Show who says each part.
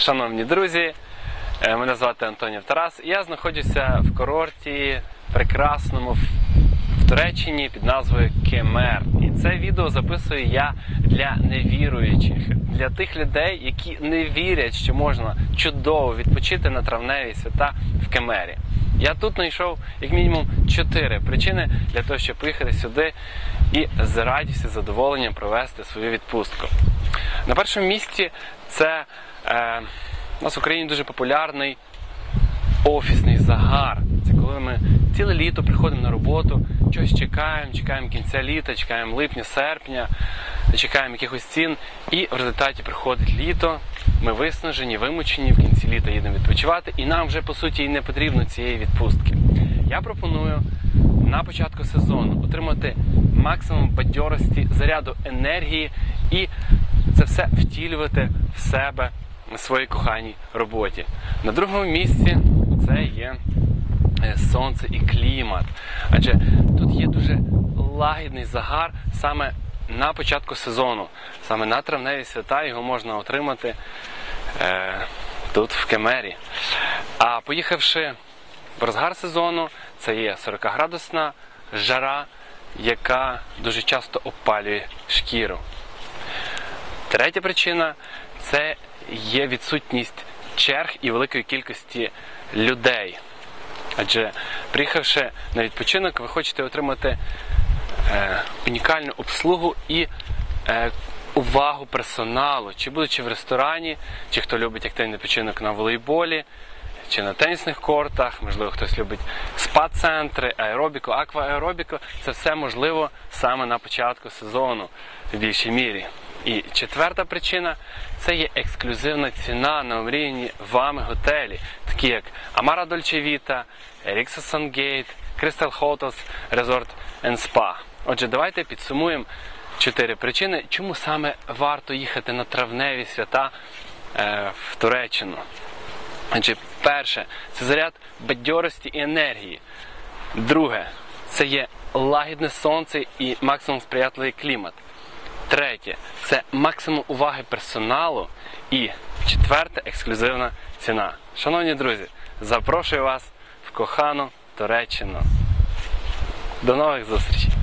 Speaker 1: Шановні друзі, е, мене звати Антонів Тарас. Я знаходжуся в курорті прекрасному в Туреччині під назвою Кемер. І це відео записую я для невіруючих, для тих людей, які не вірять, що можна чудово відпочити на травневі свята в Кемері. Я тут знайшов як мінімум чотири причини для того, щоб поїхати сюди і з радістю, задоволенням провести свою відпустку. На першому місці це е, у нас в Україні дуже популярний офісний загар. Це коли ми ціле літо приходимо на роботу, щось чекаємо, чекаємо кінця літа, чекаємо липня, серпня, чекаємо якихось цін, і в результаті приходить літо. Ми виснажені, вимучені, в кінці літа їдемо відпочивати, і нам вже по суті і не потрібно цієї відпустки. Я пропоную на початку сезону отримати максимум бадьорості, заряду енергії і це все втілювати в себе на своїй коханій роботі. На другому місці це є е, сонце і клімат. Адже тут є дуже лагідний загар саме на початку сезону, саме на травневі свята його можна отримати е, тут в Кемері. А поїхавши в розгар сезону, це є 40-градусна жара, яка дуже часто опалює шкіру. Третя причина це є відсутність черг і великої кількості людей. Адже приїхавши на відпочинок, ви хочете отримати е, унікальну обслугу і е, увагу персоналу, чи будучи в ресторані, чи хто любить активний відпочинок на волейболі, чи на тенісних кортах, можливо, хтось любить спа-центри, аеробіку, аквааеробіку. Це все можливо саме на початку сезону в більшій мірі. І четверта причина це є ексклюзивна ціна на омріяні вами готелі, такі як Dolce Vita, Rixa Sungate, Crystal Hotels Resort and Spa. Отже, давайте підсумуємо чотири причини, чому саме варто їхати на травневі свята е, в Туреччину. Отже, перше, це заряд бадьорості і енергії. Друге, це є лагідне сонце і максимум сприятливий клімат. Третє це максимум уваги персоналу. І четверте ексклюзивна ціна. Шановні друзі, запрошую вас в кохану Туреччину. До нових зустрічей!